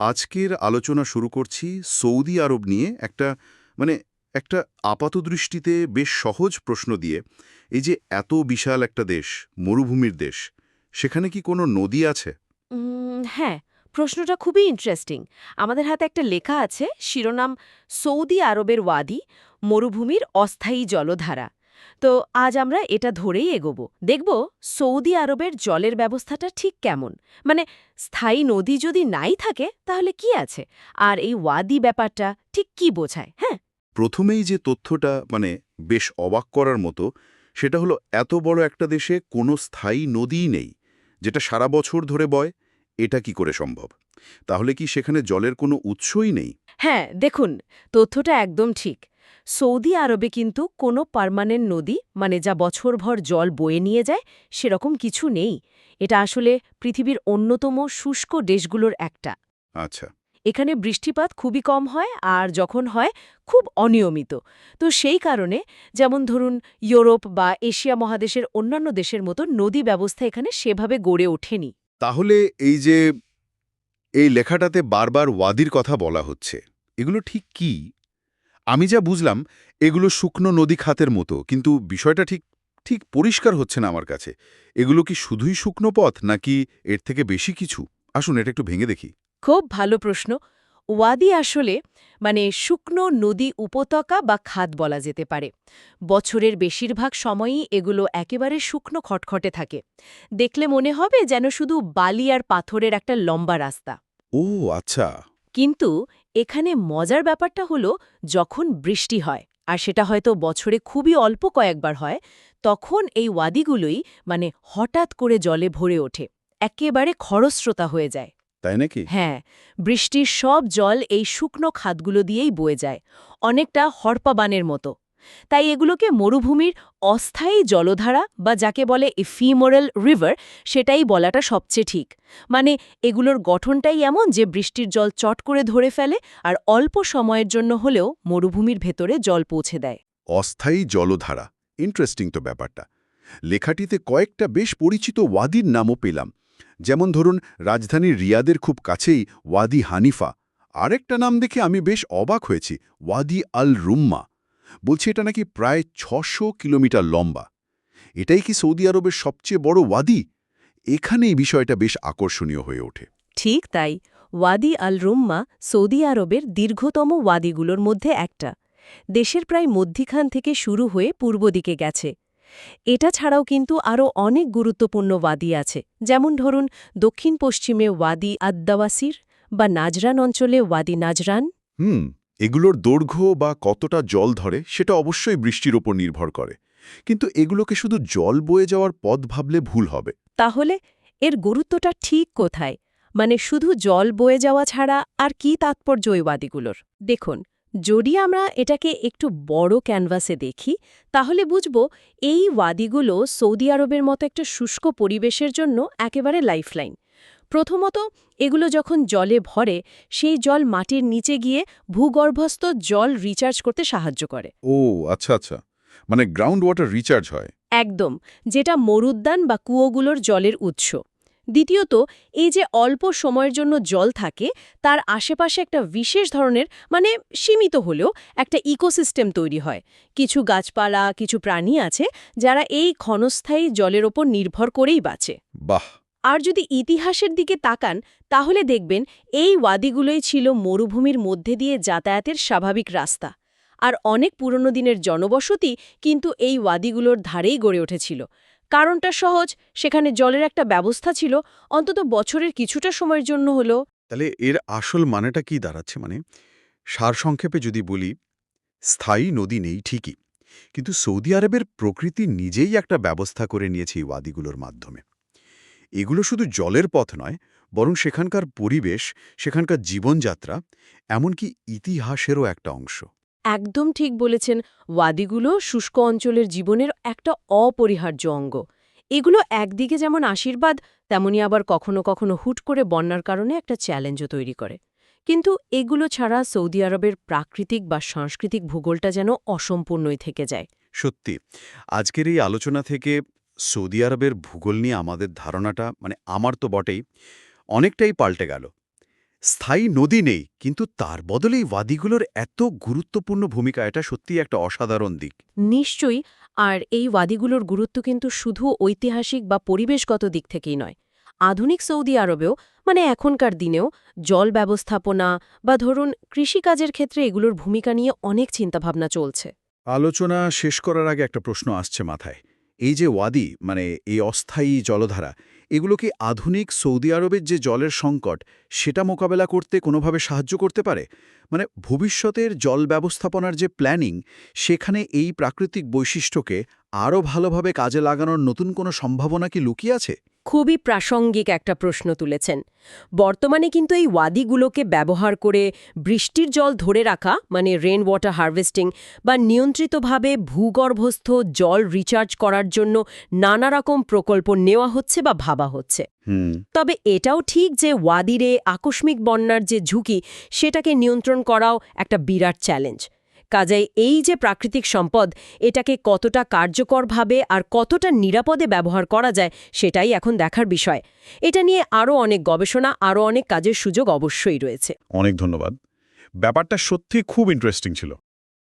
আজকের আলোচনা শুরু করছি সৌদি আরব নিয়ে একটা মানে একটা আপাত দৃষ্টিতে বেশ সহজ প্রশ্ন দিয়ে। এই যে এত বিশাল একটা দেশ, মরুভূমির দেশ, সেখানে কি কোনো নদী আছে? হ্যাঁ প্রশ্নটা খুবই ইন্টারেস্টিং আমাদের হাতে একটা লেখা আছে, শিরোনাম সৌদি আরবের ওয়াদি, মরুভূমির অস্থায়ী জলধারা। তো আজ আমরা এটা ধরেই এগোব। দেখব সৌদি আরবের জলের ব্যবস্থাটা ঠিক কেমন। মানে স্থায়ী নদী যদি নাই থাকে তাহলে কি আছে? আর এই ওয়াদি ব্যাপারটা ঠিক কি বোঝায় হ্যাঁ? প্রথমেই যে তথ্যটা মানে বেশ অবাক করার মতো সেটা হলো এত বড় একটা দেশে কোনো স্থায়ী নদীই নেই যেটা সারা বছর ধরে বয় এটা কি করে সম্ভব? তাহলে কি সেখানে জলের কোনো উৎসই নেই? হ্যাঁ দেখুন তথ্যটা একদম ঠিক। সৌদি আরবে কিন্তু কোনো পার্মানেন্ট নদী মানে যা বছরভর জল বয়ে নিয়ে যায় সেরকম কিছু নেই। এটা আসলে পৃথিবীর অন্যতম শুষ্ক দেশগুলোর একটা। আচ্ছা। এখানে বৃষ্টিপাত খুবই কম হয় আর যখন হয় খুব অনিয়মিত। তো সেই কারণে যেমন ধরুন ইউরোপ বা এশিয়া মহাদেশের অন্যান্য দেশের মতো নদী ব্যবস্থা এখানে সেভাবে গড়ে ওঠেনি। তাহলে এই যে এই লেখাটাতে বারবার ওয়াদির কথা বলা হচ্ছে এগুলো ঠিক কি? আমি যা বুঝলাম এগুলো শুকনো নদী খাতের মতো কিন্তু বিষয়টা ঠিক ঠিক পরিষ্কার হচ্ছে না আমার কাছে। এগুলো কি শুধুই শুকনো পথ নাকি এর থেকে বেশি কিছু? আসুন এটা একটু ভেঙে দেখি। খুব ভালো প্রশ্ন। ওয়াদি আসলে মানে শুকনো নদী উপত্যকা বা খাত বলা যেতে পারে। বছরের বেশিরভাগ সময়ই এগুলো একেবারে শুকনো খটখটে থাকে। দেখলে মনে হবে যেন শুধু বালি আর পাথরের একটা লম্বা রাস্তা। ও আচ্ছা। কিন্তু এখানে মজার ব্যাপারটা হলো যখন বৃষ্টি হয় আর সেটা হয়তো বছরে খুবই অল্প কয়েকবার হয় তখন এই ওয়াদিগুলোই মানে হঠাৎ করে জলে ভরে ওঠে একেবারে খরস্রোতা হয়ে যায়। তাই নাকি? হ্যাঁ বৃষ্টির সব জল এই শুকনো খাদগুলো দিয়েই বয়ে যায় অনেকটা হরপাবানের মতো। তাই এগুলোকে মরুভূমির অস্থায়ী জলধারা বা যাকে বলে ইফিমোরাল রিভার সেটাই বলাটা সবচেয়ে ঠিক। মানে এগুলোর গঠনটাই এমন যে বৃষ্টির জল চট করে ধরে ফেলে আর অল্প সময়ের জন্য হলেও মরুভূমির ভেতরে জল পৌঁছে দেয়। অস্থায়ী জলধারা ইন্টারেস্টিং তো ব্যাপারটা। লেখাটিতে কয়েকটা বেশ পরিচিত ওয়াদির নামও পেলাম। যেমন ধরুন, রাজধানী রিয়াদের খুব কাছেই ওয়াদি হানিফা। আরেকটা নাম দেখে আমি বেশ অবাক হয়েছি, ওয়াদি আল রুম্মা বলছি এটা নাকি প্রায় ছশো কিলোমিটার লম্বা। এটাই কি সৌদি আরবের সবচেয়ে বড় ওয়াদি? এখানেই বিষয়টা বেশ আকর্ষণীয় হয়ে ওঠে। ঠিক তাই ওয়াদি আল রুম্মা সৌদি আরবের দীর্ঘতম ওয়াদিগুলোর মধ্যে একটা। দেশের প্রায় মধ্যিখান থেকে শুরু হয়ে পূর্ব দিকে গেছে। এটা ছাড়াও কিন্তু আরও অনেক গুরুত্বপূর্ণ ওয়াদি আছে যেমন ধরুন দক্ষিণ পশ্চিমে ওয়াদি আদ্দাওয়াসির বা নাজরান অঞ্চলে ওয়াদি নাজরান। হুম এগুলোর দৈর্ঘ্য বা কতটা জল ধরে সেটা অবশ্যই বৃষ্টির ওপর নির্ভর করে। কিন্তু এগুলোকে শুধু জল বয়ে যাওয়ার পথ ভাবলে ভুল হবে। তাহলে এর গুরুত্বটা ঠিক কোথায়? মানে শুধু জল বয়ে যাওয়া ছাড়া আর কি তাৎপর্য ওই ওয়াদিগুলোর দেখুন, যদি আমরা এটাকে একটু বড় ক্যানভাসে দেখি, তাহলে বুঝব এই ওয়াদিগুলো সৌদি আরবের মতো একটা শুষ্ক পরিবেশের জন্য একেবারে লাইফলাইন। প্রথমত এগুলো যখন জলে ভরে সেই জল মাটির নিচে গিয়ে ভূগর্ভস্থ জল রিচার্জ করতে সাহায্য করে। ও আচ্ছা আচ্ছা। মানে গ্রাউন্ড ওয়াটার রিচার্জ হয়। একদম যেটা মরুদ্যান বা কুয়োগুলোর জলের উৎস। দ্বিতীয়ত এই যে অল্প সময়ের জন্য জল থাকে তার আশেপাশে একটা বিশেষ ধরনের মানে সীমিত হলেও একটা ইকোসিস্টেম তৈরি হয়। কিছু গাছপালা কিছু প্রাণী আছে যারা এই ক্ষণস্থায়ী জলের ওপর নির্ভর করেই বাঁচে। বাহ! আর যদি ইতিহাসের দিকে তাকান, তাহলে দেখবেন এই ওয়াদিগুলোই ছিল মরুভূমির মধ্যে দিয়ে যাতায়াতের স্বাভাবিক রাস্তা। আর অনেক পুরনো দিনের জনবসতি কিন্তু এই ওয়াদিগুলোর ধারেই গড়ে উঠেছিল। কারণটা সহজ, সেখানে জলের একটা ব্যবস্থা ছিল, অন্তত বছরের কিছুটা সময়ের জন্য হলো তাহলে এর আসল মানেটা কি দাঁড়াচ্ছে? মানে সারসংক্ষেপে যদি বলি, স্থায়ী নদী নেই ঠিকই, কিন্তু সৌদি আরবের প্রকৃতি নিজেই একটা ব্যবস্থা করে নিয়েছে এই ওয়াদিগুলোর মাধ্যমে। এগুলো শুধু জলের পথ নয় বরং সেখানকার পরিবেশ সেখানকার জীবনযাত্রা এমনকি ইতিহাসেরও একটা অংশ। একদম ঠিক বলেছেন ওয়াদিগুলো শুষ্ক অঞ্চলের জীবনের একটা অপরিহার্য অঙ্গ। এগুলো একদিকে যেমন আশীর্বাদ তেমনি আবার কখনো কখনো হুট করে বন্যার কারণে একটা চ্যালেঞ্জও তৈরি করে। কিন্তু এগুলো ছাড়া সৌদি আরবের প্রাকৃতিক বা সাংস্কৃতিক ভূগোলটা যেন অসম্পূর্ণই থেকে যায়। সত্যি আজকের এই আলোচনা থেকে সৌদি আরবের ভূগোল নিয়ে আমাদের ধারণাটা মানে আমার তো বটেই অনেকটাই পাল্টে গেল। স্থায়ী নদী নেই কিন্তু তার বদলেই ওয়াদিগুলোর এত গুরুত্বপূর্ণ ভূমিকা এটা সত্যিই একটা অসাধারণ দিক। নিশ্চয়ই আর এই ওয়াদিগুলোর গুরুত্ব কিন্তু শুধু ঐতিহাসিক বা পরিবেশগত দিক থেকেই নয়। আধুনিক সৌদি আরবেও মানে এখনকার দিনেও জল ব্যবস্থাপনা বা ধরুন কৃষিকাজের ক্ষেত্রে এগুলোর ভূমিকা নিয়ে অনেক চিন্তাভাবনা চলছে। আলোচনা শেষ করার আগে একটা প্রশ্ন আসছে মাথায়। এই যে ওয়াদি মানে এই অস্থায়ী জলধারা, এগুলো কি আধুনিক সৌদি আরবের যে জলের সংকট, সেটা মোকাবেলা করতে কোনোভাবে সাহায্য করতে পারে? মানে ভবিষ্যতের জল ব্যবস্থাপনার যে প্ল্যানিং, সেখানে এই প্রাকৃতিক বৈশিষ্ট্যকে আরও ভালোভাবে কাজে লাগানোর নতুন কোনো সম্ভাবনা কি লুকিয়ে আছে? খুবই প্রাসঙ্গিক একটা প্রশ্ন তুলেছেন। বর্তমানে কিন্তু এই ওয়াদিগুলোকে ব্যবহার করে বৃষ্টির জল ধরে রাখা মানে রেন ওয়াটার হারভেস্টিং বা নিয়ন্ত্রিতভাবে ভূগর্ভস্থ জল রিচার্জ করার জন্য নানা রকম প্রকল্প নেওয়া হচ্ছে বা ভাবা হচ্ছে। তবে এটাও ঠিক যে ওয়াদিরে আকস্মিক বন্যার যে ঝুঁকি সেটাকে নিয়ন্ত্রণ করাও একটা বিরাট চ্যালেঞ্জ কাজেই এই যে প্রাকৃতিক সম্পদ, এটাকে কতটা কার্যকরভাবে আর কতটা নিরাপদে ব্যবহার করা যায় সেটাই এখন দেখার বিষয়। এটা নিয়ে আরও অনেক গবেষণা, আরও অনেক কাজের সুযোগ অবশ্যই রয়েছে। অনেক ধন্যবাদ। ব্যাপারটা সত্যি খুব ইন্টারেস্টিং ছিল।